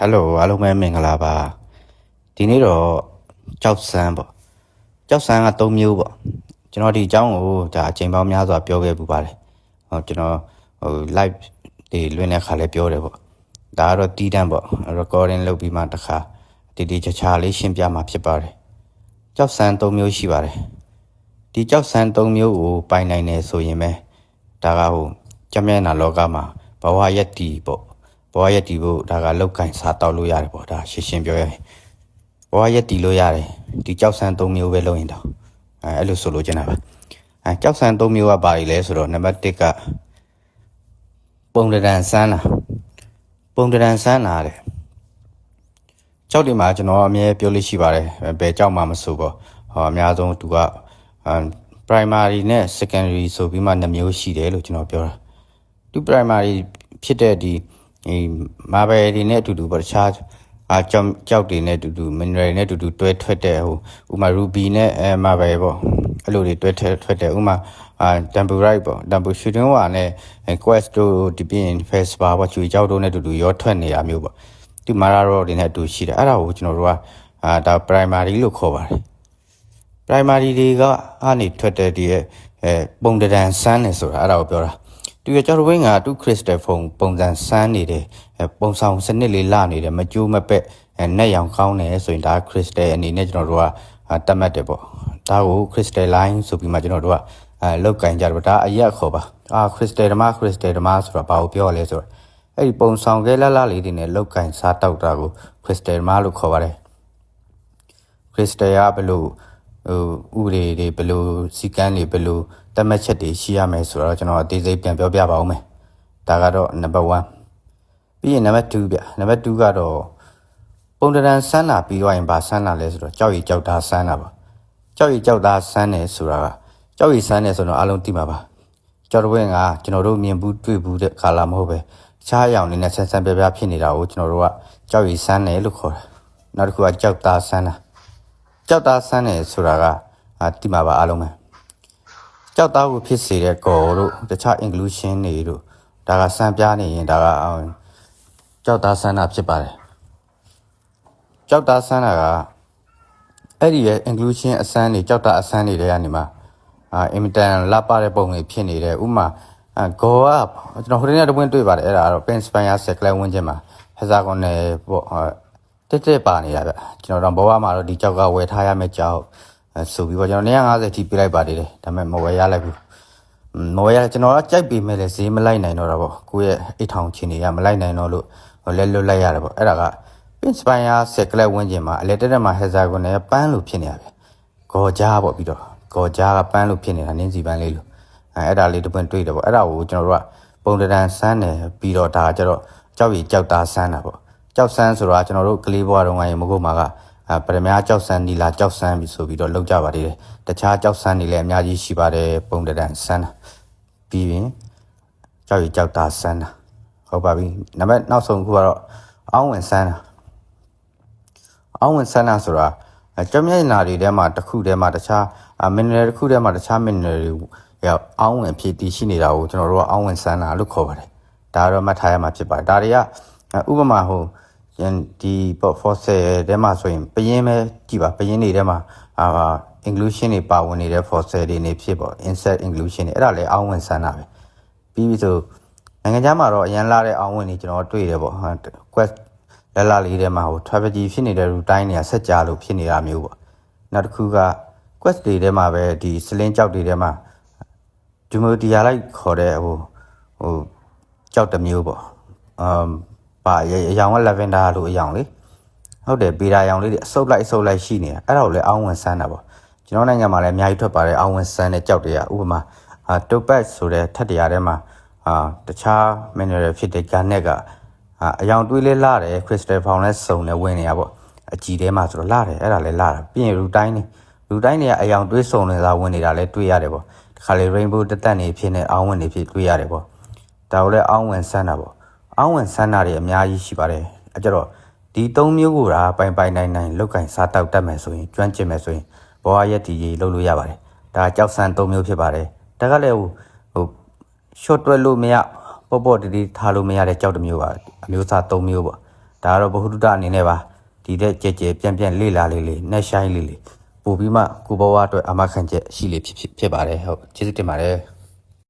ဟယ်လိုအားလုံးပဲမင်္ဂလာပါဒီနေ့တော့ကြောက်စမ်းပေါ့ကြောက်စမ်းက၃မျိုးပေါ့ကျွန်တော်ဒီအကြောင်းကိုဒါအချိန်ပေါင်းများစွာပြောခဲ့ပူပါတယ်ဟောကျွန်တော်ဟို live တွေလွှင့်တဲ့ခါလည်းပြောတယ်ပေါ့ဒါကတော့တီးတန်းပေါ့ recording လုပ်ပြီးမှတစ်ခါဒီဒီချာချာလေးရှင်းပြမှာဖြစ်ပါတယ်ကြောက်စမ်း၃မျိုးရှိပါတယ်ဒီကြောက်စမ်း၃မျိုးကိုပိုင်နိုင်တယ်ဆိုရင်ပဲဒါကဟိုကြမ်းမျက်နှာလောကမှာဘဝရက်တီပေါ့ ဘဝရက်တီဖို့ဒါကလောက်ကင်စားတောက်လို့ရတယ်ပေါ့ဒါရှင်းရှင်းပြောရရင်ဘဝရက်တီလို့ရတယ်ဒီကြောက်စမ်း၃မျိုးပဲလုပ်ရင်တော့အဲအဲ့လိုဆိုလို့ကျင်တာပါအဲကြောက်စမ်း၃မျိုးကဘာတွေလဲဆိုတော့နံပါတ်၁ကပုံတရံစမ်းလာပုံတရံစမ်းလာတယ်ကြောက်ဒီမှာကျွန်တော်အမြဲပြောလို့ရှိပါတယ်ဘယ်ကြောက်မှမဆိုပေါ့ဟောအများဆုံးသူက primary နဲ့ secondary ဆိုပြီးမှနှစ်မျိုးရှိတယ်လို့ကျွန်တော်ပြောတာသူ primary ဖြစ်တဲ့ဒီ ဒီ marble တွေနဲ့အတူတူပေါ့တခြားအာကြောက်ကြောက်တွေနဲ့အတူတူ mineral တွေနဲ့အတူတူတွဲထွက်တဲ့ဟိုဥမာ ruby နဲ့အဲ marble ပေါ့အဲ့လိုတွေတွဲထွက်ထွက်တဲ့ဥမာအာ temporite ပေါ့ tempo shooting ဝါနဲ့ quest တို့ဒီပြင် face bar ပေါ့ချူကြောက်တို့နဲ့အတူတူရောထွက်နေတာမျိုးပေါ့ဒီ mararo တွေနဲ့အတူရှိတယ်အဲ့ဒါကိုကျွန်တော်တို့ကအာဒါ primary လို့ခေါ်ပါတယ် primary တွေကအနေထွက်တဲ့ဒီရဲ့အဲပုံတံဆန်းနေဆိုတာအဲ့ဒါကိုပြောတာ သူရကျော်ဝင်းကသူ crystal phone ပုံစံဆန်းနေတယ်ပုံဆောင်စနစ်လေးလာနေတယ်မကျိုးမပက်နဲ့ရောင်ကောင်းတယ်ဆိုရင်ဒါ crystal အနေနဲ့ကျွန်တော်တို့ကတတ်မှတ်တယ်ပေါ့ဒါကို crystal line ဆိုပြီးမှကျွန်တော်တို့ကအဲလောက်ကင်ကြတယ်ဒါအရက်ခေါ်ပါအာ crystal ဓမ္မ crystal ဓမ္မဆိုတာဘာကိုပြောရလဲဆိုတော့အဲ့ဒီပုံဆောင်ခဲလလလေးတွေနဲ့လောက်ကင်စားတောက်တာကို crystal ဓမ္မလို့ခေါ်ပါတယ် crystal ကဘယ်လို ဟိုဥတွေတွေဘယ်လိုစီကန်းတွေဘယ်လိုတတ်မှတ်ချက်တွေရှိရမယ်ဆိုတော့ကျွန်တော်အသေးစိတ်ပြန်ပြောပြပါဦးမယ်ဒါကတော့နံပါတ်1ပြီးရင်နံပါတ်2ဗျနံပါတ်2ကတော့ပုံတရံဆန်းလာပြီးတော့ရင်ဗာဆန်းလာလဲဆိုတော့ကြောက်ရီကြောက်သားဆန်းလာပါကြောက်ရီကြောက်သားဆန်းတယ်ဆိုတာကကြောက်ရီဆန်းတယ်ဆိုတော့အလုံးသိမှာပါကြောက်တော့ကကျွန်တော်တို့မြင်ဘူးတွေ့ဘူးတဲ့ခါလာမဟုတ်ပဲချားရောင်နေနဲ့ဆန်းဆန်းပြပြဖြစ်နေတာကိုကျွန်တော်တို့ကကြောက်ရီဆန်းတယ်လို့ခေါ်တယ်နောက်တစ်ခုကကြောက်သားဆန်းတာ ကြောက်သားဆန်းတယ်ဆိုတာကအာတိမှာပါအားလုံးပဲကြောက်သားကိုဖြစ်စေတဲ့ကော်တို့တခြား inclusion တွေတို့ဒါကစံပြနေရင်ဒါကကြောက်သားဆန်းတာဖြစ်ပါတယ်ကြောက်သားဆန်းတာကအဲ့ဒီရဲ့ inclusion အစမ်းတွေကြောက်သားအစမ်းတွေတွေကနေမှာအာအင်မတန်လပတဲ့ပုံတွေဖြစ်နေတယ်ဥမာအဂေါ်ကကျွန်တော်ဟိုတနေ့တပွင့်တွေ့ပါတယ်အဲ့ဒါကတော့ Penspire Circle ဝန်းကျင်မှာဟဇာကွန်နယ်ပေါ့ တက်တက်ပါနေတာဗျကျွန်တော်တော့ဘဝမှာတော့ဒီကြောက်ကဝယ်ထားရမယ့်ကြောက်ဆိုပြီးတော့ကျွန်တော်150ထိပြလိုက်ပါသေးတယ်ဒါပေမဲ့မဝယ်ရလိုက်ဘူးမဝယ်ရကျွန်တော်ကကြိုက်ပေမဲ့လည်းဈေးမလိုက်နိုင်တော့တာပေါ့ကိုယ့်ရဲ့အိတ်ထောင်ချင်တွေကမလိုက်နိုင်တော့လို့လဲလွတ်လိုက်ရတယ်ပေါ့အဲ့ဒါက Inspire Circle ဝန်းကျင်မှာအလက်တက်တက်မှာ Hexagon နဲ့ပန်းလို့ဖြစ်နေတာဗျဂေါ်ကြားပေါ့ပြီးတော့ဂေါ်ကြားကပန်းလို့ဖြစ်နေတာနင်းစီပန်းလေးလို့အဲအဲ့ဒါလေးတစ်ပွင့်တွေ့တယ်ပေါ့အဲ့ဒါကိုကျွန်တော်တို့ကပုံတံဆန်းတယ်ပြီးတော့ဒါကျတော့ကြောက်ရီကြောက်သားဆန်းတာပေါ့ ကြောက်ဆန်းဆိုတာကျွန်တော်တို့ကလေးဘွားတုန်းကရေမကုတ်မှာကပရမများကြောက်ဆန်းနီလာကြောက်ဆန်းပြီဆိုပြီးတော့လောက်ကြပါသေးတယ်တခြားကြောက်ဆန်းတွေလည်းအများကြီးရှိပါတယ်ပုံတံဆန်းတာပြီးရင်ကြောက်ရီကြောက်သားဆန်းတာဟုတ်ပါပြီနံပါတ်နောက်ဆုံးခုကတော့အောင်းဝင်ဆန်းတာအောင်းဝင်ဆန်းတာဆိုတာကြောက်မျက်နှာတွေထဲမှာတစ်ခုထဲမှာတခြားမင်းနယ်တစ်ခုထဲမှာတခြားမင်းနယ်တွေရောက်အောင်းဝင်ဖြစ်တည်ရှိနေတာကိုကျွန်တော်တို့ကအောင်းဝင်ဆန်းတာလို့ခေါ်ပါတယ်ဒါတော့မှတ်ထားရမှာဖြစ်ပါတယ်ဒါတွေက ဥပမာဟိုဒီပေါ့ fossil ထဲမှာဆိုရင်ပယင်းပဲကြည်ပါပယင်းတွေထဲမှာအာ inclusion တွေပါဝင်နေတဲ့ fossil တွေနေဖြစ်ပေါ့ insect inclusion တွေအဲ့ဒါလည်းအောင်းဝင်ဆန်းတာပဲပြီးပြီဆိုနိုင်ငံခြားမှာတော့အရန်လာတဲ့အောင်းဝင်တွေကျွန်တော်တွေ့တယ်ပေါ့ quest လလလေးထဲမှာဟို travel ဖြစ်နေတဲ့ route တိုင်းတွေကဆက်ကြလို့ဖြစ်နေတာမျိုးပေါ့နောက်တစ်ခုက quest တွေထဲမှာပဲဒီ sling ကြောက်တွေထဲမှာဒီမိုဒီယာလိုက်ခေါ်တဲ့ဟိုဟိုကြောက်တစ်မျိုးပေါ့အမ် ပါအယောင်က lavender လို့အယောင်လေဟုတ်တယ်ပေတာရောင်လေးတွေအစုပ်လိုက်အစုပ်လိုက်ရှိနေတာအဲ့ဒါကိုလည်းအောင်းဝင်ဆန်းတာပေါ့ကျွန်တော်နိုင်ငံမှာလည်းအများကြီးထွက်ပါတယ်အောင်းဝင်ဆန်းတဲ့ကြောက်တွေကဥပမာအာတိုပတ်ဆိုတဲ့ထက်တရားထဲမှာအာတခြား mineral ဖြစ်တဲ့ garnet ကအယောင်တွေးလဲလာတယ် crystal found လဲစုံလဲဝင်နေရပေါ့အကြည်ထဲမှာဆိုတော့လာတယ်အဲ့ဒါလဲလာတာပြီးရင် root တိုင်းနေ root တိုင်းတွေကအယောင်တွေးစုံနေတာဝင်နေတာလဲတွေးရတယ်ပေါ့တခါလေ rainbow တက်တက်နေဖြစ်နေအောင်းဝင်နေဖြစ်တွေးရတယ်ပေါ့ဒါကိုလဲအောင်းဝင်ဆန်းတာပေါ့ အောင်းဝင်ဆန်းတာတွေအများကြီးရှိပါတယ်အဲကြတော့ဒီ၃မျိုးကိုဒါပိုင်ပိုင်နိုင်နိုင်လောက်ကင်စားတောက်တတ်မယ်ဆိုရင်ကျွမ်းကျင်မယ်ဆိုရင်ဘဝရက်တီကြီးလုပ်လို့ရပါတယ်ဒါကြောက်ဆန်း၃မျိုးဖြစ်ပါတယ်ဒါကလည်းဟိုဟို short တွဲလို့မရပေါ့ပေါ့တီတီထားလို့မရတဲ့ကြောက်တစ်မျိုးပါအမျိုးအစား၃မျိုးပေါ့ဒါကတော့ဘ ഹു တုတအနေနဲ့ပါဒီတဲ့ကြဲကြဲပြန့်ပြန့်လေးလာလေးလေးနှက်ဆိုင်လေးလေးပို့ပြီးမှကိုဘဝအတွက်အမခံချက်ရှိလေးဖြစ်ဖြစ်ဖြစ်ပါတယ်ဟုတ်ကျေးဇူးတင်ပါတယ်